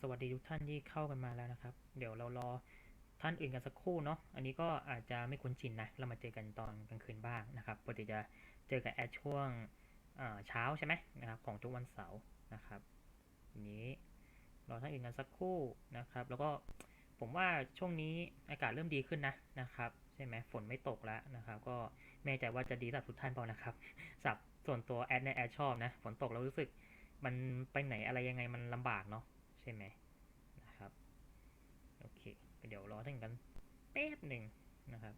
สวัสดีทุกท่านที่เข้ากันมาแล้วนะครับ เดี๋ยวเรารอท่านอื่นกันสักครู่เนาะ อันนี้ก็อาจจะไม่คุ้นชินนะ เรามาเจอกันตอนกลางคืนบ้างนะครับ ปกติจะเจอกับแอดช่วงเช้าใช่ไหมนะครับของทุกวันเสาร์นะครับนี้รอท่านอื่นกันสักครู่นะครับ แล้วก็ผมว่าช่วงนี้อากาศเริ่มดีขึ้นนะนะครับ ใช่ไหมฝนไม่ตกแล้วนะครับ ก็ไม่แน่ใจว่าจะดีสำหรับทุกท่านเปล่านะครับสับส่วนตัวแอดในแอดชอบนะ ฝนตกแล้วรู้สึกมันไปไหนอะไรยังไงมันลำบากเนาะ ช่ไหมนะครับ โอเค เดี๋ยวรอท่านกันแป๊บหนึ่งนะครับ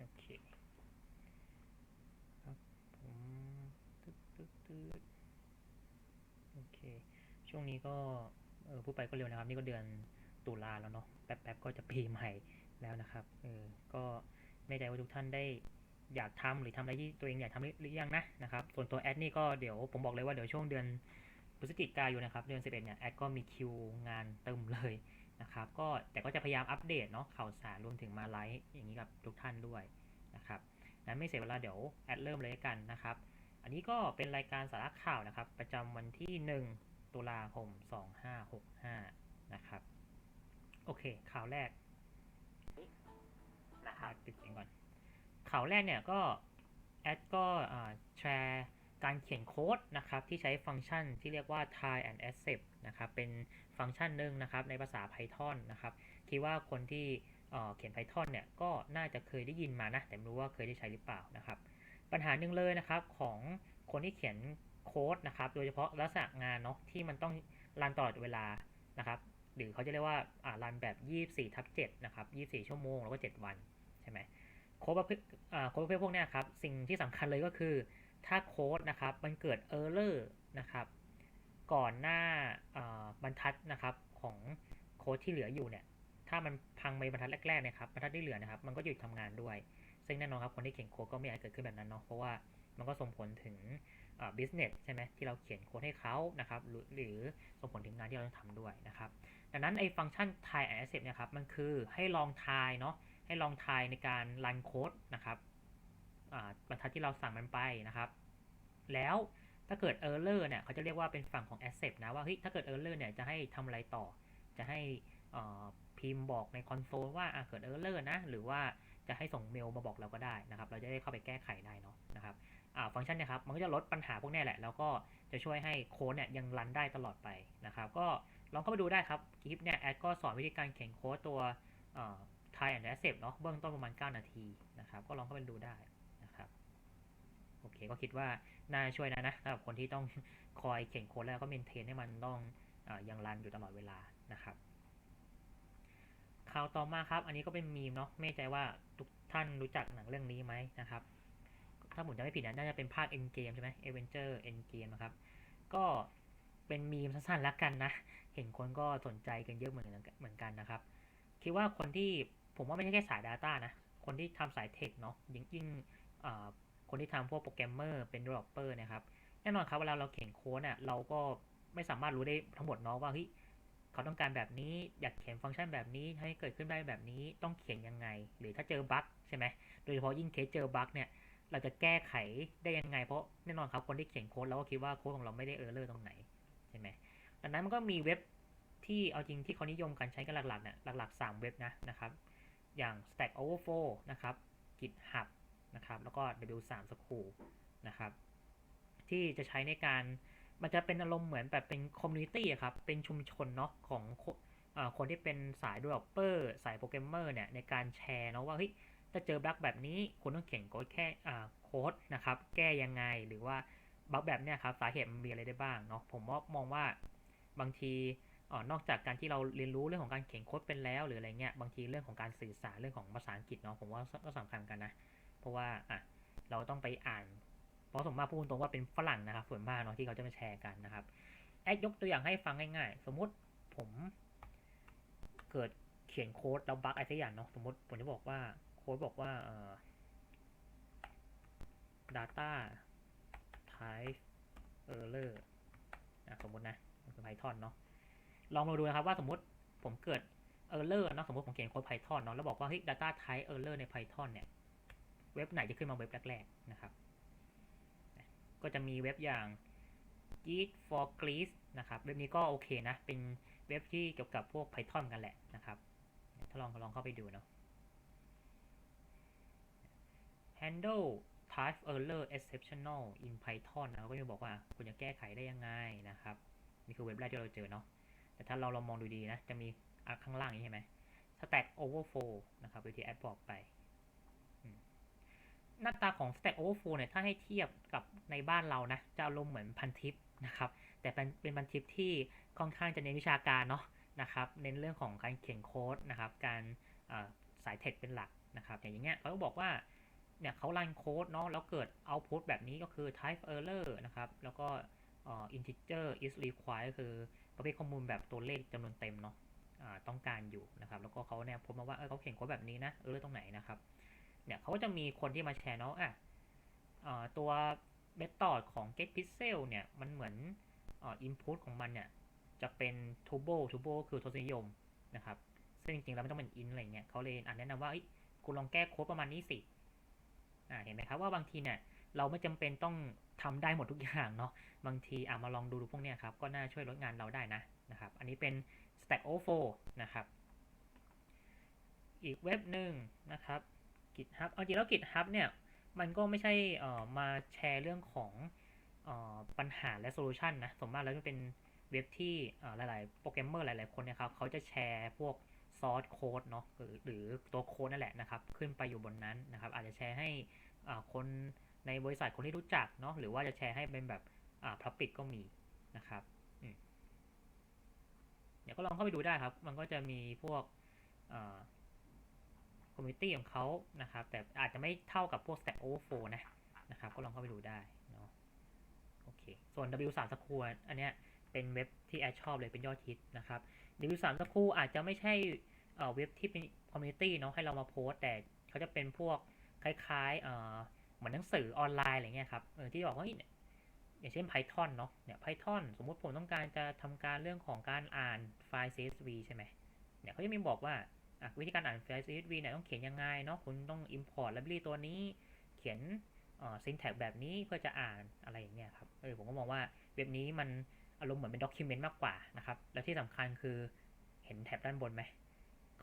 โอเคครับผมตึ๊ดตึ๊ดตึ๊ดโอเค ช่วงนี้ก็เออพูดไปก็เร็วนะครับ นี่ก็เดือนตุลาแล้วเนาะแป๊บๆก็จะปีใหม่แล้วนะครับเออก็ไม่ใจว่าทุกท่านได้อยากทำหรือทำอะไรที่ตัวเองอยากทำหรือยังนะนะครับ ส่วนตัวแอดนี่ก็เดี๋ยวผมบอกเลยว่าเดี๋ยวช่วงเดือนพฤศจิกายนนะครับ เดือน 11 เนี่ยแอดก็มีคิวงานเต็มเลยนะครับ ก็แต่ก็จะพยายามอัปเดตเนาะข่าวสารรวมถึงมาไลฟ์อย่างนี้กับทุกท่านด้วยนะครับนั้นไม่เสียเวลาเดี๋ยวแอดเริ่มเลยกันนะครับ อันนี้ก็เป็นรายการสาระข่าวนะครับ ประจำวันที่ 1 ตุลาคม 2565 นะครับ โอเค ข่าวแรกนะครับปิดเสียงก่อน ข่าวแรกเนี่ยก็แอดก็แชร์การเขียนโค้ดนะครับที่ใช้ฟังก์ชันที่เรียกว่า tie and accept นะครับเป็นฟังก์ชันหนึ่งนะครับในภาษา Python นะครับคิดว่าคนที่เอ่อเขียน Python เนี่ยก็น่าจะเคยได้ยินมานะแต่ไม่รู้ว่าเคยได้ใช้หรือเปล่านะครับ ปัญหาหนึ่งเลยนะครับของคนที่เขียน โค้ดนะครับ โดยเฉพาะลักษณะงานเนาะที่มันต้องรันตลอดเวลานะครับ หรือเขาจะเรียกว่าอ่ารันแบบ 24ทับ7นะครับ24 ชั่วโมงแล้วก็ 7 วันใช่ไหมโค้ดประเภทอ่าโค้ดประเภทพวกนี้ครับ สิ่งที่สำคัญเลยก็คือ ถ้าโค้ดนะครับมันเกิด error นะครับ ก่อนหน้าอ่าบรรทัดนะครับของโค้ดที่เหลืออยู่เนี่ย ถ้ามันพังไปบรรทัดแรกๆนะครับบรรทัดที่เหลือนะครับ มันก็หยุดทำงานด้วย ซึ่งแน่นอนครับคนที่เขียนโค้ดก็ไม่อยากให้เกิดขึ้นแบบนั้นเนาะเพราะว่ามันก็ส่งผลถึง อ่า business ใช่ไหมที่เราเขียนโค้ดให้เขานะครับหรือหรือส่งผลถึงงานที่เราต้องทำด้วยนะครับ ดังนั้นไอ้ฟังก์ชัน tie and accept เนี่ยครับมันคือให้ลองทายเนาะให้ลองทายในการรันโค้ดนะครับอ่าบรรทัดที่เราสั่งมันไปนะครับ แล้วถ้าเกิด error เนี่ยเขาจะเรียกว่าเป็นฝั่งของ accept นะว่าเฮ้ยถ้าเกิด error เนี่ยจะให้ทำอะไรต่อ จะให้อ่าพิมพ์บอกในคอนโซลว่าอะเกิด error นะหรือว่าจะให้ส่งเมลมาบอกเราก็ได้นะครับ เราจะได้เข้าไปแก้ไขได้เนาะนะครับ ฟังก์ชันเนี่ยครับมันก็จะลดปัญหาพวกนี้แหละ แล้วก็จะช่วยให้โค้ดเนี่ยยังรันได้ตลอดไปนะครับ ก็ลองเข้าไปดูได้ครับคลิปเนี่ยแอดก็สอนวิธีการเขียนโค้ดตัวอ่า tie and accept เนาะเบื้องต้นประมาณ 9 นาทีนะครับ ก็ลองเข้าไปดูได้นะครับโอเคก็คิดว่าน่าช่วยนะนะสำหรับคนที่ต้องคอยเขียนโค้ดแล้วก็เมนเทนให้มันต้องอยังรันอยู่ตลอดเวลานะครับข่าวต่อมาครับ อันนี้ก็เป็นมีมเนาะไม่ใจว่าทุกท่านรู้จักหนังเรื่องนี้ไหมนะครับ ถ้าผมจำไม่ผิดนะน่าจะเป็นภาค End Game ใช่ไหม Avenger End Game นะครับ ก็เป็นมีมสั้นๆแล้วกันนะ เห็นคนก็สนใจกันเยอะเหมือนกันเหมือนกันนะครับ คิดว่าคนที่ผมว่าไม่ใช่แค่สาย Data นะ คนที่ทำสายเทคเนาะยิ่งยิ่งคนที่ทำพวกโปรแกรมเมอร์เป็น developer นะครับ แน่นอนครับเวลาเราเขียนโค้ดอะเราก็ไม่สามารถรู้ได้ทั้งหมดเนาะว่าเฮ้ยเขาต้องการแบบนี้อยากเขียนฟังก์ชันแบบนี้ให้เกิดขึ้นได้แบบนี้ต้องเขียนยังไง หรือถ้าเจอบั๊กใช่ไหมโดยเฉพาะยิ่งเคสเจอบั๊กเนี่ย เราจะแก้ไขได้ยังไง เพราะแน่นอนครับคนที่เขียนโค้ดเราก็คิดว่าโค้ดของเราไม่ได้เออร์เลอร์ตรงไหนใช่ไหมดังนั้นมันก็มีเว็บที่เอาจริงที่เขานิยมการใช้กันหลักๆเนี่ยหลักๆ 3 เว็บนะนะครับ อย่าง Stack Overflow นะครับ GitHub นะครับแล้วก็ W3 School นะครับ ที่จะใช้ในการมันจะเป็นอารมณ์เหมือนแบบเป็นคอมมูนิตี้ครับ เป็นชุมชนเนาะของคนที่เป็นสาย developer สายโปรแกรมเมอร์เนี่ยในการแชร์เนาะว่าเฮ้ย ถ้าเจอบั๊กแบบนี้คุณต้องเขียนโค้ดแค่อ่าโค้ดนะครับ แก้ยังไงหรือว่าบั๊กแบบเนี้ยครับสาเหตุมันมีอะไรได้บ้างเนาะผมว่ามองว่าบางทีออนอกจากการที่เราเรียนรู้เรื่องของการเขียนโค้ดเป็นแล้วหรืออะไรเงี้ยบางทีเรื่องของการสื่อสารเรื่องของภาษาอังกฤษเนาะผมว่าก็สำคัญกันนะ เพราะว่าอะเราต้องไปอ่านเพราะสมมากพูดตรงว่าเป็นฝรั่งนะครับส่วนมากเนาะที่เขาจะมาแชร์กันนะครับแอดยกตัวอย่างให้ฟังง่ายๆ สมมุติผมเกิดเขียนโค้ดแล้วบั๊กอะไรสักอย่างเนาะสมมติผมจะบอกว่า ค้ดบอกว่า data type error สมมตินะมันคือ Python เนาะลองมาดูนะครับว่าสมมติผมเกิด error เนาะสมมติผมเขียนโค้ด Python เนาะแล้วบอกว่าเฮ้ย data type error ใน Python เนี่ย เว็บไหนจะขึ้นมาเว็บแรกๆนะครับ ก็จะมีเว็บอย่าง Git for Greece นะครับเว็บนี้ก็โอเคนะ เป็นเว็บที่เกี่ยวกับพวก Python กันแหละนะครับ ถ้าลองลองเข้าไปดูเนาะ handle type error exceptional in Python นะก็จะบอกว่าคุณจะแก้ไขได้ยังไงนะครับนี่คือเว็บแรกที่เราเจอเนาะแต่ถ้าเราลองมองดูดีนะ จะมีอข้างล่างนี้ใช่ไหม stack overflow นะครับวิธีแอดบอกไป หน้าตาของ Stack Overflow เนี่ย ถ้าให้เทียบกับในบ้านเรานะ จะอารมณ์เหมือนพันทิปนะครับ แต่เป็นเป็นพันทิปที่ค่อนข้างจะเน้นวิชาการเนาะนะครับ เน้นเรื่องของการเขียนโค้ดนะครับ การสายเทคเป็นหลักนะครับ อย่างเงี้ยเขาก็บอกว่า เนี่ยเขารันโค้ดเนาะแล้วเกิด output แบบนี้ก็คือ type error นะครับ แล้วก็ integer is required คือประเภทข้อมูลแบบตัวเลขจำนวนเต็มเนาะต้องการอยู่นะครับ แล้วก็เขาเนี่ยพบมาว่าเออเขาเขียนโค้ดแบบนี้นะเออตรงไหนนะครับ เนี่ยเขาก็จะมีคนที่มาแชร์เนาะอะตัวเมธอดของ get pixel เนี่ยมันเหมือนอ่า input ของมันเนี่ยจะเป็น tuple tuple คือทศนิยมนะครับ ซึ่งจริงๆแล้วไม่ต้องเป็น int อะไรเงี้ยเขาเลยอ่านแนะนำว่าคุณลองแก้โค้ดประมาณนี้สิ เห็นไหมครับว่าบางทีเนี่ยเราไม่จำเป็นต้องทำได้หมดทุกอย่างเนาะบางทีอ่ามาลองดูดูพวกเนี้ยครับก็น่าช่วยลดงานเราได้นะนะครับ อันนี้เป็น Stack Overflow นะครับ อีกเว็บหนึ่งนะครับ GitHub เอาจริงแล้ว GitHub เนี่ยมันก็ไม่ใช่เอ่อมาแชร์เรื่องของเอ่อปัญหาและโซลูชันนะสมมติแล้วจะเป็นเว็บที่หลาย ๆ โปรแกรมเมอร์หลาย ๆ คนเนี่ยครับเขาจะแชร์พวก ซอสโค้ดเนาะหรือหรือตัวโค้ดนั่นแหละนะครับ ขึ้นไปอยู่บนนั้นนะครับ อาจจะแชร์ให้คนในบริษัทคนที่รู้จักเนาะหรือว่าจะแชร์ให้เป็นแบบอ่าพับปิดก็มีนะครับเดี๋ยวก็ลองเข้าไปดูได้ครับ มันก็จะมีพวกคอมมิตี้ของเขานะครับ แต่อาจจะไม่เท่ากับพวก Stack Overflow นะนะครับ ก็ลองเข้าไปดูได้เนาะโอเค ส่วน W3 s q l อันเนี้ยเป็นเว็บที่แอดชอบเลยเป็นยอดฮิตนะครับ W3 s q l อาจจะไม่ใช่ เว็บที่เป็นคอมมิตี้เนาะให้เรามาโพสแต่เขาจะเป็นพวกคล้ายๆเหมือนหนังสือออนไลน์อะไรเงี้ยครับที่บอกว่าอย่างเช่น Python เนาะเนี่ย Python สมมุติผมต้องการจะทำการเรื่องของการอ่านไฟล์ CSV ใช่ไหมเนี่ยเขาจะมีบอกว่าวิธีการอ่านไฟล์ CSV เนี่ยต้องเขียนยังไงเนาะคุณต้อง import library ตัวนี้ เขียน syntax แบบนี้เพื่อจะอ่านอะไรอย่างเงี้ยครับเออผมก็มองว่าเว็บนี้มันอารมณ์เหมือนเป็นด็อกิเมนต์มากกว่านะครับ แล้วที่สำคัญคือเห็นแท็บด้านบนไหม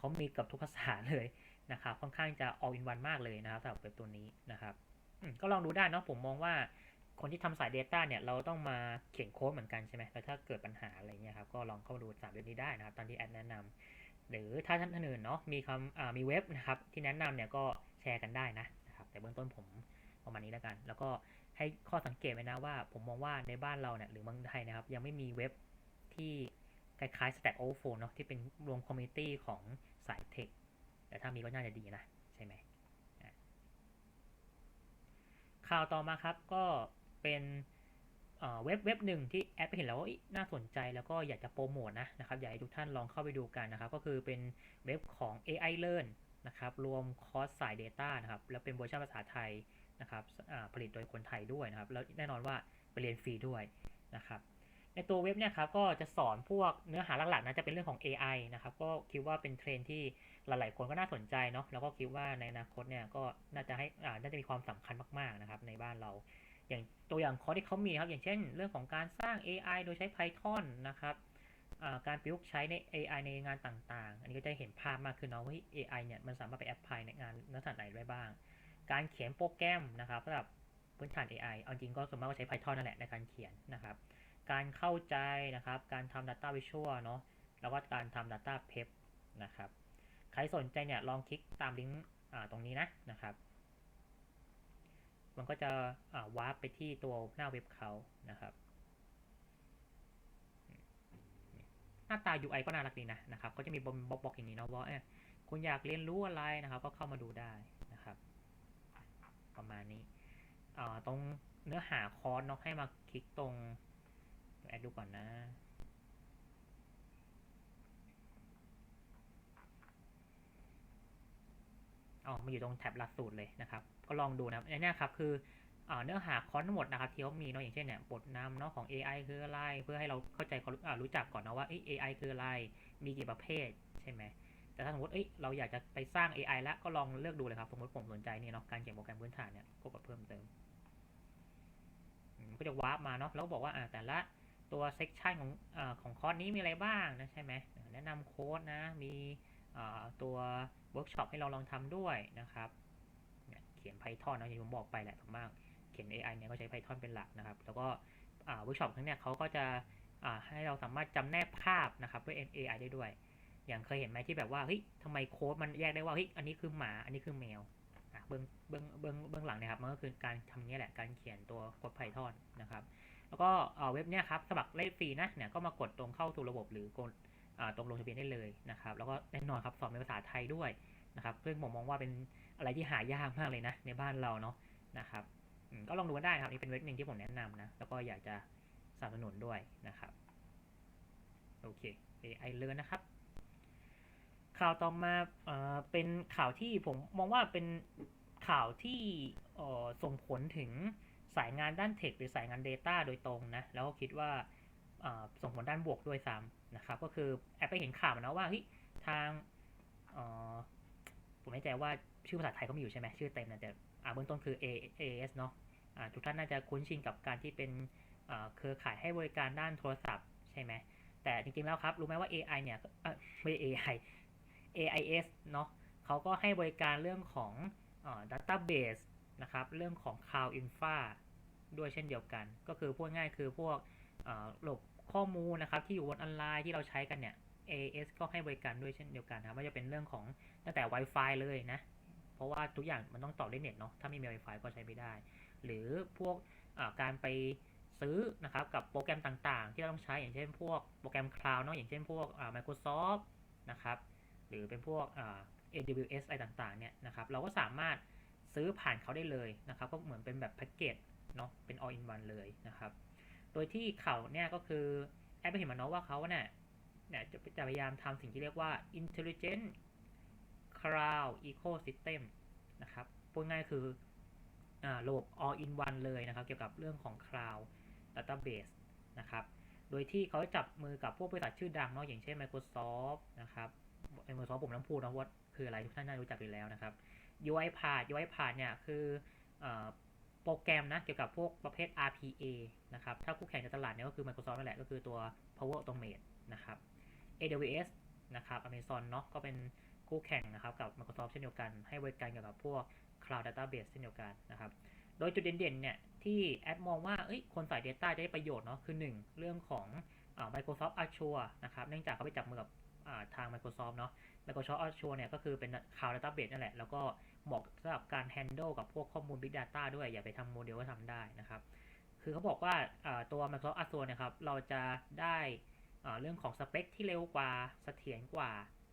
เขามีกับทุกภาษาเลยนะครับค่อนข้างจะ all in one มากเลยนะครับสำหรับเว็บตัวนี้นะครับก็ลองดูได้นะผมมองว่าคนที่ทำสาย Data เนี่ยเราต้องมาเขียนโค้ดเหมือนกันใช่ไหมแล้วถ้าเกิดปัญหาอะไรเงี้ยครับก็ลองเข้าดูสามเว็บนี้ได้นะครับตามที่แอดแนะนำหรือถ้าท่านท่านอื่นเนาะมีคำมีเว็บนะครับที่แนะนำเนี่ยก็แชร์กันได้นะนะครับแต่เบื้องต้นผมประมาณนี้แล้วกัน แล้วก็ให้ข้อสังเกตไว้นะว่า ผมมองว่าในบ้านเราเนี่ยหรือเมืองไทยนะครับยังไม่มีเว็บที่คล้ายๆ Stack Overflow เนาะที่เป็นรวมคอมมิตี้ของ สายเทค แต่ถ้ามีก็น่าจะดีนะ ใช่ไหมข่าวต่อมาครับก็เป็นเว็บเว็บหนึ่งที่แอดไปเห็นแล้วน่าสนใจแล้วก็อยากจะโปรโมทนะนะครับอยากให้ทุกท่านลองเข้าไปดูกันนะครับ ก็คือเป็นเว็บของ AI Learn นะครับรวมคอร์สสาย Data นะครับแล้วเป็นเวอร์ชันภาษาไทยนะครับผลิตโดยคนไทยด้วยนะครับ แล้วแน่นอนว่าไปเรียนฟรีด้วยนะครับ ในตัวเว็บเนี่ยครับก็จะสอนพวกเนื้อหาหลักๆนะจะเป็นเรื่องของ AI นะครับก็คิดว่าเป็นเทรนที่หลายๆคนก็น่าสนใจเนาะแล้วก็คิดว่าในอนาคตเนี่ยก็น่าจะให้อ่าน่าจะมีความสำคัญมากๆนะครับในบ้านเรา อย่างตัวอย่างคอร์สที่เขามีครับอย่างเช่น เรื่องของการสร้าง AI โดยใช้ Python นะครับการประยุกต์ใช้ใน AI ในงานต่างๆ อันนี้ก็จะเห็นภาพมากขึ้นเนาะว่า AI เนี่ยมันสามารถไปแอพพลายในงานลักษณะไหนได้บ้าง การเขียนโปรแกรมนะครับสำหรับพื้นฐาน AI เอาจริงก็ส่วนมากก็ใช้ Python นั่นแหละในการเขียนนะครับ การเข้าใจนะครับ การทำ Data Visual เนาะแล้วก็การทำ Data Prep นะครับ ใครสนใจเนี่ยลองคลิกตามลิงก์ตรงนี้นะนะครับ มันก็จะวาร์ปไปที่ตัวหน้าเว็บเขานะครับ หน้าตา UI ก็น่ารักดีนะนะครับ ก็จะมีบล็อกอย่างนี้เนาะว่าคุณอยากเรียนรู้อะไรนะครับ ก็เข้ามาดูได้นะครับ ประมาณนี้ตรงเนื้อหาคอร์สเนาะให้มาคลิกตรง แอดดูก่อนนะมาอยู่ตรงแท็บหลักสูตรเลยนะครับ ก็ลองดูนะครับในเนี้ยครับคืออ่าเนื้อหาคอร์สทั้งหมดนะครับที่เขามีเนาะอย่างเช่นเนี่ยบทนำเนาะของ AI คืออะไร เพื่อให้เราเข้าใจความรู้อ่ารู้จักก่อนนะว่าเอ้ AI คืออะไร มีกี่ประเภทใช่ไหมแต่ถ้าสมมติเอ้ยเราอยากจะไปสร้าง AI แล้วก็ลองเลือกดูเลยครับสมมติผมสนใจนี่เนาะการเขียนโปรแกรมพื้นฐานเนี่ยก็กดเพิ่มเติมอืมก็จะวาร์ปมาเนาะแล้วบอกว่าอ่าแต่ละ ตัวเซกชันของอของคอร์สนี้มีอะไรบ้างนะใช่ไหมแนะนำโค้ดนะ มีตัวเวิร์กช็อปให้เราลองทำด้วยนะครับเขียน Python เนาะอย่างที่ผมบอกไปแหละส่วนมากเขียน AI เนี่ยก็ใช้ Python เป็นหลักนะครับ แล้วก็เวิร์กช็อปทั้งเนี่ยเขาก็จะให้เราสามารถจำแนกภาพนะครับด้วย AI ได้ด้วย อย่างเคยเห็นไหมที่แบบว่าเฮ้ยทำไมโค้ดมันแยกได้ว่าเฮ้ยอันนี้คือหมาอันนี้คือแมวเบื้องเบื้องเบื้องเบื้องหลังนะครับมันก็คือการทำเนี้ยแหละการเขียนตัวโค้ด Python นะครับ แล้วก็เว็บเนี้ยครับสมัครเล่นฟรีนะเนี่ยก็มากดตรงเข้าสู่ระบบหรือกดตรงลงทะเบียนได้เลยนะครับ แล้วก็แน่นอนครับสอนเป็นภาษาไทยด้วยนะครับซึ่งผมมองว่าเป็นอะไรที่หายากมากเลยนะ ในบ้านเราเนาะนะครับก็ลองดูกันได้ครับนี่เป็นเว็บหนึ่งที่ผมแนะนำนะแล้วก็อยากจะสนับสนุนด้วยนะครับโอเค AI เลยนะครับ ข่าวต่อมาเอ่อเป็นข่าวที่ผมมองว่าเป็นข่าวที่ส่งผลถึง สายงานด้านเทคหรือสายงาน Data โดยตรงนะ แล้วก็คิดว่าส่งผลด้านบวกด้วยซ้ำนะครับ ก็คือแอบไปเห็นข่าวนะว่าทางผมไม่แน่ใจว่าชื่อภาษาไทยเขามีอยู่ใช่ไหมชื่อเต็มนะแต่เบื้องต้นคือ A AS เนาะทุกท่านน่าจะคุ้นชินกับการที่เป็นเครือข่ายให้บริการด้านโทรศัพท์ใช่ไหมแต่จริงๆแล้วครับ รู้ไหมว่า AI เนี่ยไม่ใช่ AI AIS เนาะเขาก็ให้บริการเรื่องของอ database นะครับ เรื่องของ cloud infra ด้วยเช่นเดียวกัน ก็คือพูดง่ายคือพวกเอ่อระบข้อมูลนะครับที่อยู่บนออนไลน์ที่เราใช้กันเนี่ย as ก็ให้บริการด้วยเช่นเดียวกันนะครับไม่ว่าจะเป็นเรื่องของตั้งแต่ Wi-Fi เลยนะ เพราะว่าทุกอย่างมันต้องต่อด้วยเน็ตเนาะ ถ้าไม่มี Wi-Fi ก็ใช้ไม่ได้ หรือพวกการไปซื้อนะครับกับโปรแกรมต่างๆ ที่เราต้องใช้อย่างเช่นพวกโปรแกรม cloud เนาะอย่างเช่นพวก Microsoft นะครับหรือเป็นพวก AWS อะไรต่างๆเนี่ยนะครับเราก็สามารถซื้อผ่านเขาได้เลยนะครับก็เหมือนเป็นแบบแพ็กเกจ เนาะเป็น all in one เลยนะครับ โดยที่เขาเนี่ยก็คือแอปไปเห็นมาเนาะว่าเขาเนี่ยเนี่ยจะจะพยายามทำสิ่งที่เรียกว่า intelligent cloud ecosystem นะครับพูดง่ายคือระบบ all in one เลยนะครับ เกี่ยวกับเรื่องของ cloud database นะครับ โดยที่เขาจับมือกับพวกบริษัทชื่อดังเนาะอย่างเช่น Microsoft นะครับ Microsoft ผมต้องพูดนะว่าคืออะไรทุกท่านน่ารู้จักอยู่แล้วนะครับ UiPath UiPath เนี่ยคืออ โปรแกรมนะเกี่ยวกับพวกประเภท RPA นะครับ ถ้าคู่แข่งในตลาดเนี่ยก็คือ Microsoft นั่นแหละ ก็คือตัว Power Automate นะครับ AWS นะครับ Amazon เนาะก็เป็นคู่แข่งนะครับกับ Microsoft เช่นเดียวกัน ให้บริการเกี่ยวกับพวก Cloud Database เช่นเดียวกันนะครับ โดยจุดเด่นๆเนี่ยที่แอดมองว่าเอ้ยคนใส่ Data จะได้ประโยชน์เนาะคือ 1 เรื่องของอ Microsoft Azure นะครับเนื่องจากเขาไปจับมือกับทาง Microsoft เนาะ Microsoft Azure เนี่ยก็คือเป็น Cloud Database นั่นแหละแล้วก็ เหมาะสำหรับการ handle กับพวกข้อมูล Big Data ด้วยอย่าไปทำโมเดลก็ทำได้นะครับ คือเขาบอกว่าตัว Microsoft Azure เนี่ยครับ เราจะได้เรื่องของสเปคที่เร็วกว่าเสถียรกว่า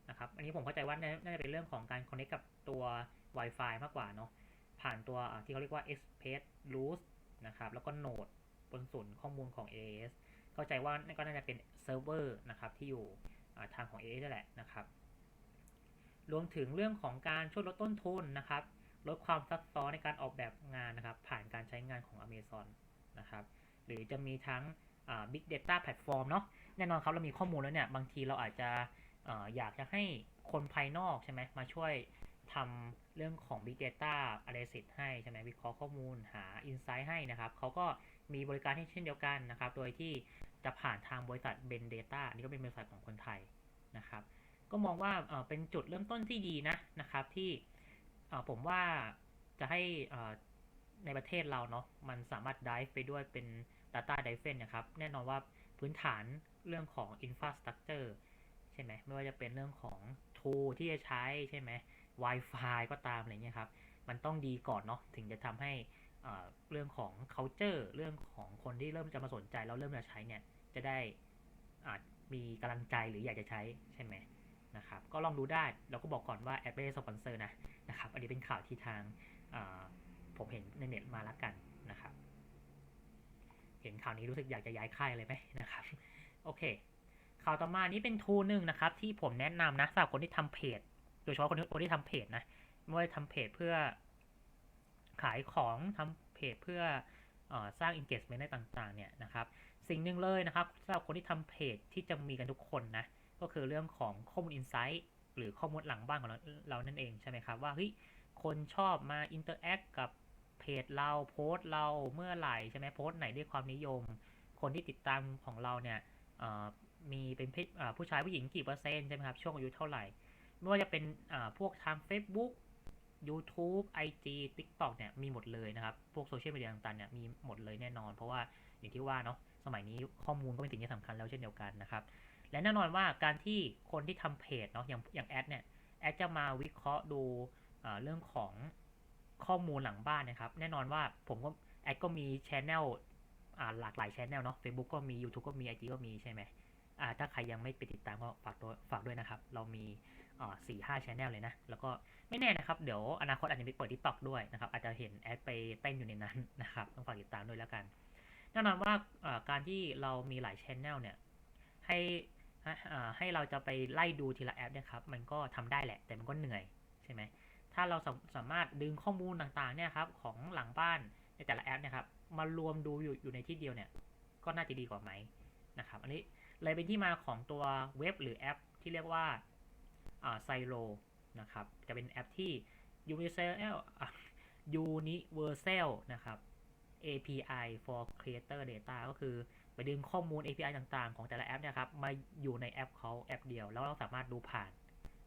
นะครับ อันนี้ผมเข้าใจว่าน่าจะเป็นเรื่องของการ connect กับตัว Wi-Fi มากกว่าเนาะผ่านตัวที่เขาเรียกว่า Express Route นะครับ แล้วก็โนดบนศูนย์ข้อมูลของ AS เข้าใจว่านั่นก็น่าจะเป็นเซิร์ฟเวอร์นะครับที่อยู่ทางของ AS นั่นแหละนะครับ รวมถึงเรื่องของการช่วยลดต้นทุนนะครับ ลดความซับซ้อนในการออกแบบงานนะครับ ผ่านการใช้งานของ Amazon นะครับ หรือจะมีทั้ง Big Data Platform เนาะแน่นอนครับเรามีข้อมูลแล้วเนี่ย บางทีเราอาจจะอออยากจะให้คนภายนอกใช่ไหมมาช่วยทำเรื่องของ Big Data Analysis ให้ใช่ไหมวิเคราะห์ข้อมูลหา Insight ให้นะครับ เขาก็มีบริการให้เช่นเดียวกันนะครับ โดยที่จะผ่านทางบริษัท Ben Data อันนี้ก็เป็นบริษัทของคนไทยนะครับ ก็มองว่าเป็นจุดเริ่มต้นที่ดีนะนะครับที่ผมว่าจะให้ในประเทศเราเนาะมันสามารถ dive ไปด้วยเป็น Data d i v e นะครับ แน่นอนว่าพื้นฐานเรื่องของ Infrastructure ใช่ไหมไม่ว่าจะเป็นเรื่องของ tool ที่จะใช้ใช่ไหม Wi-Fi ก็ตามอะไรเงี้ยครับ มันต้องดีก่อนเนาะถึงจะทำให้เรื่องของ culture เรื่องของคนที่เริ่มจะมาสนใจแล้วเริ่มจะใช้เนี่ย จะได้อาจมีกำลังใจหรืออยากจะใช้ใช่ไหม นะครับก็ลองดูได้เราก็บอกก่อนว่าแอดไม่ได้สปอนเซอร์นะนะครับอันนี้เป็นข่าวที่ทางผมเห็นในเน็ตมาแล้วกันนะครับ เห็นข่าวนี้รู้สึกอยากจะย้ายค่ายเลยไหมนะครับโอเคข่าวต่อมานี้เป็นทูหนึ่งนะครับที่ผมแนะนำนะสำหรับคนที่ทำเพจ โดยเฉพาะคนที่คนที่ทำเพจนะไม่ว่าจะทำเพจเพื่อขายของทำเพจเพื่อออสร้าง engagement ได้ต่างๆเนี่ยนะครับสิ่งหนึ่งเลยนะครับสำหรับคนที่ทำเพจที่จะมีกันทุกคนนะ ก็คือเรื่องของข้อมูล insight หรือข้อมูลหลังบ้านของเราเรานั่นเองใช่ไหมครับว่าเฮ้ยคนชอบมา interact กับเพจเราโพสต์เราเมื่อไหร่ใช่ไหมโพสต์ไหนได้ความนิยม คนที่ติดตามของเราเนี่ยมีเป็นเพศผู้ชายผู้หญิงกี่เปอร์เซ็นต์ใช่ไหมครับช่วงอายุเท่าไหร่ ไม่ว่าจะเป็นพวกทาง Facebook YouTube IG TikTok เนี่ยมีหมดเลยนะครับ พวกโซเชียลมีเดียต่างๆเนี่ยมีหมดเลยแน่นอน เพราะว่าอย่างที่ว่าเนาะสมัยนี้ข้อมูลก็เป็นสิ่งที่สำคัญแล้วเช่นเดียวกันนะครับ และแน่นอนว่าการที่คนที่ทำเพจเนาะอย่างอย่างแอดเนี่ยแอดจะมาวิเคราะห์ดูเรื่องของข้อมูลหลังบ้านนะครับ แน่นอนว่าผมก็แอดก็มีชแนลหลากหลายชแนลเนาะ Facebook ก็มี YouTube ก็มี IG ก็มีใช่ไหมถ้าใครยังไม่ไปติดตามก็ฝากตัวฝากด้วยนะครับ เรามีอ่าสี่ห้าชแนลเลยนะ แล้วก็ไม่แน่นะครับ เดี๋ยวอนาคตอาจจะมีเปิด TikTok ด้วยนะครับ อาจจะเห็นแอดไปเต้นอยู่ในนั้นนะครับ ต้องฝากติดตามด้วยแล้วกัน แน่นอนว่าอ่าการที่เรามีหลายชแนลเนี่ย ให้ ให้เราจะไปไล่ดูทีละแอปเนี่ยครับมันก็ทำได้แหละ แต่มันก็เหนื่อยใช่ไหมถ้าเราสาสามารถดึงข้อมูลต่างๆเนี่ยครับของหลังบ้านในแต่ละแอปเนะครับมารวมดูอยู่อยู่ในที่เดียวเนี่ยก็น่าจะดีกว่าไหมนะครับอันนี้เลยเป็นที่มาของตัวเว็บหรือแอปที่เรียกว่าไซโลนะครับจะเป็นแอปที่ universal อะ universal นะครับ API for creator data ก็คือ ไปดึงข้อมูล API ต่างๆ ของแต่ละแอปเนี่ยครับมาอยู่ในแอปเขาแอปเดียว แล้วเราสามารถดูผ่าน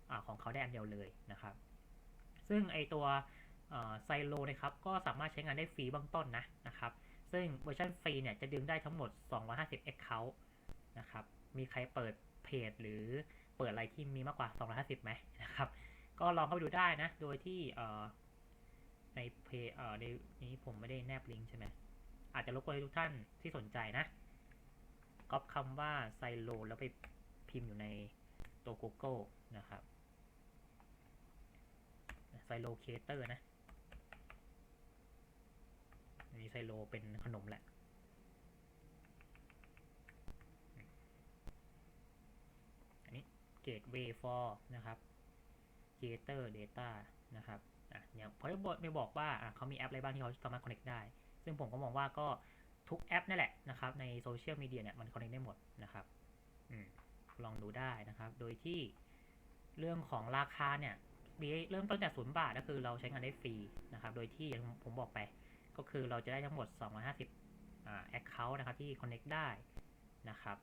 อของเขาได้แอันเดียวเลยนะครับ ซึ่งไอตัวไซโลนะครับก็สามารถใช้งานได้ฟรีเบื้องต้นนะนะครับ ซึ่งเวอร์ชันฟรีเนี่ยจะดึงได้ทั้งหมด 250 Account นะครับ มีใครเปิดเพจหรือเปิดอะไรที่มีมากกว่า 250ไหมนะครับ ก็ลองเข้าไปดูได้นะ โดยที่ในเพจในนี้ผมไม่ได้แนบลิงก์ใช่ไหมอาจจะรบกวนทุกท่านที่สนใจนะ ก๊อปคำว่าไซโลแล้วไปพิมพ์อยู่ในตัว Google นะครับไซโลเคเตอร์นะอันนี้ไซโลเป็นขนมแหละ อันนี้ Gateway for นะครับ Creator Data นะครับอะอย่างพอได้บอกไม่บอกว่าอะเขามีแอปอะไรบ้างที่เขาสามารถ connect ได้ ซึ่งผมก็มองว่าก็ ทุกแอปนั่นแหละนะครับ ในโซเชียลมีเดียเนี่ยมัน connect ได้หมดนะครับอลองดูได้นะครับ โดยที่เรื่องของราคาเนี่ยมีเริ่มต้นจากศูนย์บาทก็คือเราใช้งานได้ฟรีนะครับ โดยที่อย่างผมบอกไป ก็คือเราจะได้ทั้งหมด 250อ่า account นะครับที่ connect ได้นะครับ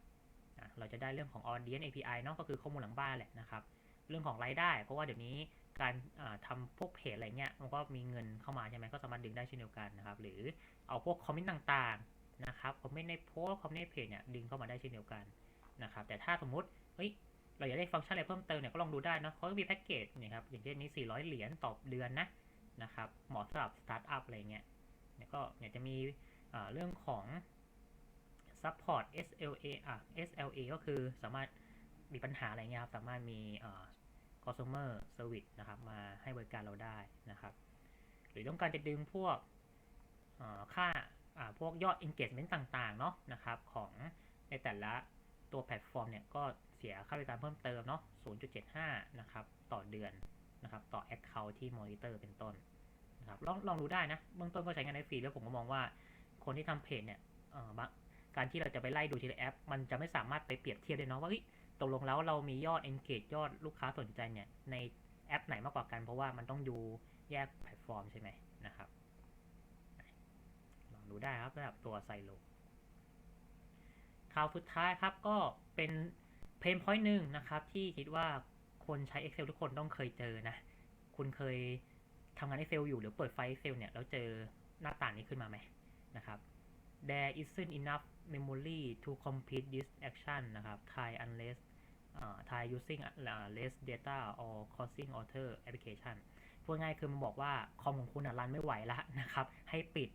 เราจะได้เรื่องของ audience API เนาะก็คือข้อมูลหลังบ้านแหละนะครับ เรื่องของรายได้ เพราะว่าเดี๋ยวนี้การอ่าทำพวกเพจอะไรเงี้ยมันก็มีเงินเข้ามาใช่ไหมก็สามารถดึงได้เช่นเดียวกันนะครับ หรือเอาพวกคอมเมนต์ต่างๆนะครับคอมเมนต์ในโพสคอมเมนต์ในเพจเนี่ยดึงเข้ามาได้เช่นเดียวกันนะครับแต่ถ้าสมมุติเฮ้ยเราอยากได้ฟังก์ชันอะไรเพิ่มเติมเนี่ยก็ลองดูได้นะเขาก็มีแพ็กเกจเนี่ยครับอย่างเช่นนี้ 400 เหรียญต่อเดือนนะนะครับเหมาะสำหรับสตาร์ทอัพอะไรเงี้ยเนี่ยก็เนี่ยจะมีเรื่องของ support SLA อะ SLA ก็คือสามารถมีปัญหาอะไรเงี้ยครับสามารถมีอ่า customer service นะครับมาให้บริการเราได้นะครับ หรือต้องการจะดึงพวก ค่าพวกยอด engagement ต่างๆ เนาะนะครับของในแต่ละตัวแพลตฟอร์มเนี่ยก็เสียค่าบริการเพิ่มเติมเนาะ 0.75 นะครับต่อเดือนนะครับต่อ account ที่ monitor เป็นต้นนะครับลองลองดูได้นะ เบื้องต้นก็ใช้งานได้ฟรีแล้วผมก็มองว่าคนที่ทำเพจเนี่ยการที่เราจะไปไล่ดูทีละแอป มันจะไม่สามารถไปเปรียบเทียบได้เนาะว่าตกลงแล้วเรามียอด engage ยอดลูกค้าสนใจเนี่ยในแอปไหนมากกว่ากัน เพราะว่ามันต้องดูแยกแพลตฟอร์มใช่ไหม ดูได้ครับสำหรับตัวไซโลข่าวสุดท้ายครับก็เป็นเพนพอยต์หนึ่งนะครับที่คิดว่าคนใช้ Excel ทุกคนต้องเคยเจอนะ คุณเคยทำงาน Excel อยู่หรือเปิดไฟล์ Excel เนี่ย แล้วเจอหน้าต่างนี้ขึ้นมาไหมนะครับ there isn't enough memory to complete this action นะครับ try unless อ่า try using less data or causing alter application พูดง่ายคือมันบอกว่าคอมของคุณรันไม่ไหวแล้วนะครับ ให้ปิด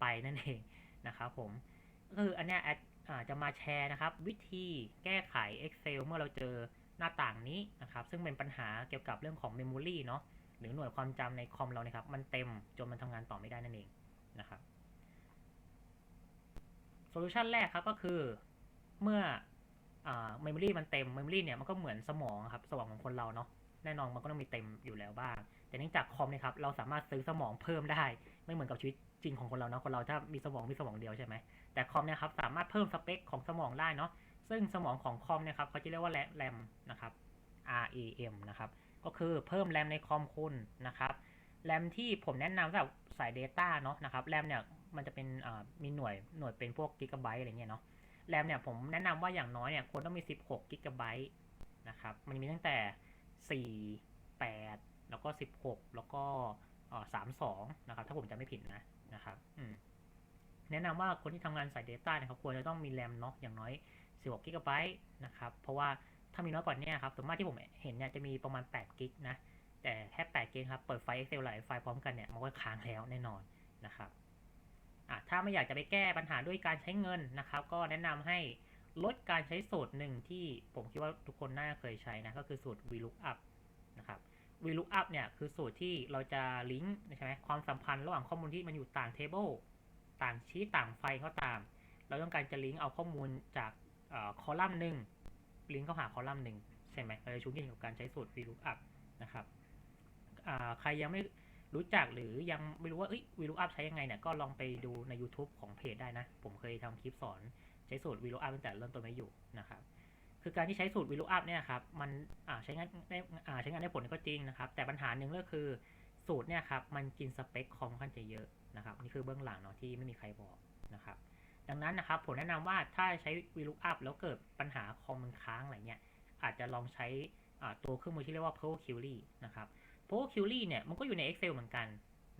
ไปนั่นเองนะครับผมก็คืออันเนี้ยแอดอ่าจะมาแชร์นะครับ วิธีแก้ไข Excel เมื่อเราเจอหน้าต่างนี้นะครับ ซึ่งเป็นปัญหาเกี่ยวกับเรื่องของ Memory เนาะหรือหน่วยความจำในคอมเราเนี่ยครับ มันเต็มจนมันทำงานต่อไม่ได้นั่นเองนะครับโซลูชันแรกครับก็คือเมื่ออ่า memory มันเต็ม memory เนี่ยมันก็เหมือนสมองครับสมองของคนเราเนาะ แน่นอนมันก็ต้องมีเต็มอยู่แล้วบ้าง แต่เนื่องจากคอมเนี่ยครับเราสามารถซื้อสมองเพิ่มได้ ไม่เหมือนกับชีวิตจริงของคนเราเนาะคนเราถ้ามีสมองมีสมองเดียวใช่ไหมแต่คอมเนี่ยครับสามารถเพิ่มสเปคของสมองได้เนาะซึ่งสมองของคอมเนี่ยครับเขาจะเรียกว่าแรมนะครับ RAM นะครับก็คือเพิ่มแรมในคอมคุณนะครับแรมที่ผมแนะนำสำหรับสาย Data เนาะนะครับแรมเนี่ยมันจะเป็นมีหน่วยหน่วยเป็นพวกกิกะไบต์อะไรเงี้ยเนาะแรมเนี่ยผมแนะนำว่าอย่างน้อยเนี่ยควรต้องมี 16กิกะไบต์นะครับมันมีตั้งแต่ 4 8แล้วก็16แล้วก็อ่า32นะครับ ถ้าผมจำไม่ผิดนะนะครับแนะนำว่าคนที่ทำงานสาย Data นะครับควรจะต้องมีแรมเนาะอย่างน้อย16กิกะไบต์นะครับเพราะว่าถ้ามีน้อยกว่านี้ครับส่วนมากที่ผมเห็นเนี่ยจะมีประมาณ8กิกนะแต่แค่8กิกครับเปิดไฟล์ Excel หลายไฟล์พร้อมกันเนี่ยมันก็ค้างแล้วแน่นอนนะครับถ้าไม่อยากจะไปแก้ปัญหาด้วยการใช้เงินนะครับ ก็แนะนำให้ ลดการใช้สูตรหนึ่งที่ผมคิดว่าทุกคนน่าจะเคยใช้นะก็คือสูตร VLOOKUP นะครับ VLOOKUP เนี่ยคือสูตรที่เราจะลิงก์ใช่ไหมความสัมพันธ์ระหว่างข้อมูลที่มันอยู่ต่าง table ต่างชีตต่างไฟล์ก็ตาม เราต้องการจะลิงก์เอาข้อมูลจากคอลัมน์หนึ่งลิงก์เข้าหาคอลัมน์หนึ่งใช่ไหมเราจะชูเกี่ยวกับการใช้สูตร VLOOKUP นะครับอ่าใครยังไม่รู้จักหรือยังไม่รู้ว่าเอ้ย VLOOKUP ใช้ยังไงเนี่ยก็ลองไปดูใน YouTube ของเพจได้นะ ผมเคยทำคลิปสอน ใช้สูตร VLOOKUP ตั้งแต่เริ่มต้นไม่อยู่นะครับคือการที่ใช้สูตร VLOOKUP เนี่ยครับมันใช้งานได้ใช้งานได้ผลก็จริงนะครับ แต่ปัญหาหนึ่งก็คือสูตรเนี่ยครับมันกินสเปคคอมค่อนข้างจะเยอะนะครับนี่คือเบื้องหลังเนาะที่ไม่มีใครบอกนะครับดังนั้นนะครับผมแนะนำว่าถ้าใช้ VLOOKUP แล้วเกิดปัญหาคอมมันค้างอะไรเงี้ยอาจจะลองใช้ตัวเครื่องมือที่เรียกว่า Power Query นะครับ Power Query เนี่ยมันก็อยู่ใน Excel เหมือนกัน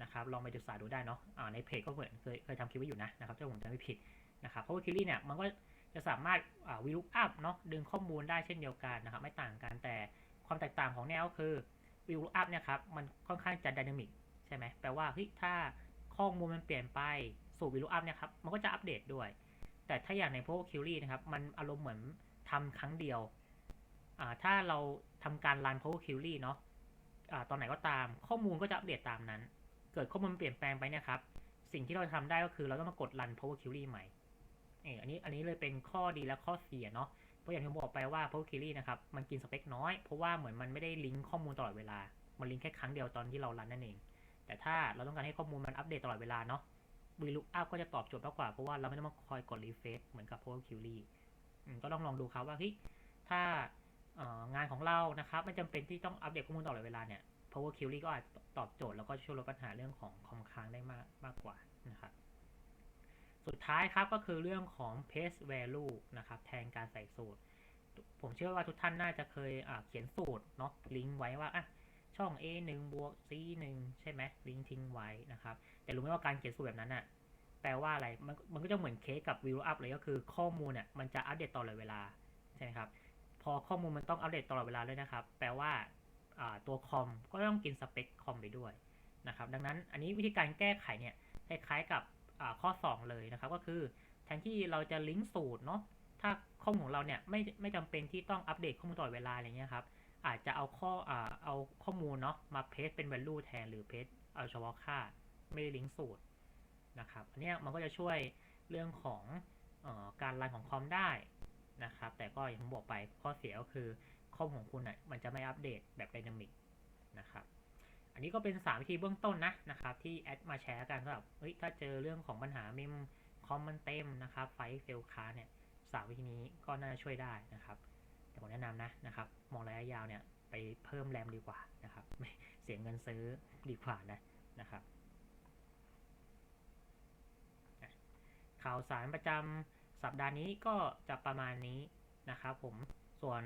นะครับลองไปศึกษาดูได้เนาะในเพจก็เหมือนเคยเคยทำคลิปไว้อยู่นะนะครับถ้าผมจำไม่ผิด นะครับ Power Query เนี่ยมันก็จะสามารถอ่า VLOOKUP เนาะดึงข้อมูลได้เช่นเดียวกันนะครับไม่ต่างกันแต่ความแตกต่างของแนวคือ VLOOKUP เนี่ยครับมันค่อนข้างจะ dynamic ใช่ไหมแปลว่าเฮ้ยถ้าข้อมูลมันเปลี่ยนไปสู่ VLOOKUP เนี่ยครับมันก็จะอัปเดตด้วย แต่ถ้าอย่างใน Power Query นะครับมันอารมณ์เหมือนทำครั้งเดียวถ้าเราทำการ run Power Query เนาะอ่าตอนไหนก็ตามข้อมูลก็จะอัปเดตตามนั้น เกิดข้อมูลเปลี่ยนแปลงไปเนี่ยครับสิ่งที่เราจะทำได้ก็คือเราต้องมากด run Power Query ใหม่ เอออันนี้อันนี้เลยเป็นข้อดีและข้อเสียเนาะเพราะอย่างที่ผมบอกไปว่า Power Query นะครับมันกินสเปคน้อย เพราะว่าเหมือนมันไม่ได้ลิงก์ข้อมูลตลอดเวลา มันลิงก์แค่ครั้งเดียวตอนที่เรารันนั่นเอง แต่ถ้าเราต้องการให้ข้อมูลมันอัปเดตตลอดเวลาเนาะ VLOOKUP ก็จะตอบโจทย์มากกว่า เพราะว่าเราไม่ต้องมาคอยกด refresh เหมือนกับ Power Query ก็ต้องลองดูครับว่าเฮ้ยถ้างานของเรานะครับไม่จำเป็นที่ต้องอัปเดตข้อมูลตลอดเวลาเนี่ย Power Query ก็อาจตอบโจทย์แล้วก็ช่วยลดปัญหาเรื่องของคอมค้างได้มากมากกว่านะครับ สุดท้ายครับก็คือเรื่องของ paste value นะครับแทนการใส่สูตร ผมเชื่อว่าทุกท่านน่าจะเคยเขียนสูตรเนาะลิงก์ไว้ว่าอะช่อง a 1บวก c 1ใช่ไหมลิงก์ทิ้งไว้นะครับ แต่รู้ไหมว่าการเขียนสูตรแบบนั้นน่ะแปลว่าอะไรมันมันก็จะเหมือนเคสกับ VLOOKUP เลยก็คือข้อมูลเนี่ยมันจะอัปเดตตลอดเวลาใช่ไหมครับพอข้อมูลมันต้องอัปเดตตลอดเวลาเลยนะครับ แปลว่าตัวคอมก็ต้องกินสเปคคอมไปด้วยนะครับ ดังนั้นอันนี้วิธีการแก้ไขเนี่ยคล้ายๆกับ ข้อ 2 เลยนะครับ ก็คือแทนที่เราจะลิงก์สูตรเนาะถ้าข้อมูลของเราเนี่ยไม่ไม่จำเป็นที่ต้องอัปเดตข้อมูลตลอดเวลาอะไรเงี้ยครับอาจจะเอาข้ออเอาข้อมูลเนาะมาเพสเป็น value แทนหรือเพสเอาเฉพาะค่าไม่ได้ลิงก์สูตรนะครับอันนี้มันก็จะช่วยเรื่องของออการรันของคอมได้นะครับ แต่ก็อย่างที่บอกไปข้อเสียก็คือคอมูลของคุณอะมันจะไม่อัปเดตแบบไดนามิกนะครับ นนี้ก็เป็น 3 วิธีเบื้องต้นนะนะครับ ที่แอดมาแชร์กันสำหรับเฮ้ยถ้าเจอเรื่องของปัญหาเมมคอมมันเต็มนะครับไฟเฟลค้าเนี่ยสามวิธีนี้ก็น่าจะช่วยได้นะครับ แต่ผมแนะนำนะนะครับ มองระยะยาวเนี่ยไปเพิ่มแรมดีกว่านะครับไม่เสียเงินซื้อดีกว่านะนะครับข่าวสารประจำสัปดาห์นี้ก็จะประมาณนี้นะครับผมส่วน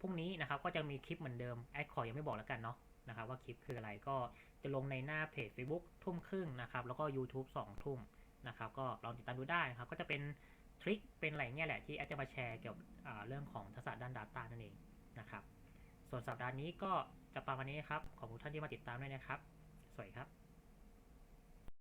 พรุ่งนี้นะครับก็จะมีคลิปเหมือนเดิมแอดขอยังไม่บอกแล้วกันเนาะ นะครับว่าคลิปคืออะไรก็จะลงในหน้าเพจ Facebook ทุ่มครึ่งนะครับแล้วก็ YouTube 2 ทุ่มนะครับก็ลองติดตามดูได้นะครับก็จะเป็นทริคเป็นอะไรเนี้ยแหละที่แอดจะมาแชร์เกี่ยวกับเรื่องของทักษะด้าน Data นั่นเองนะครับส่วนสัปดาห์นี้ก็จะประมาณนี้ครับ ขอบคุณท่านที่มาติดตามด้วยนะครับ สวัสดีครับ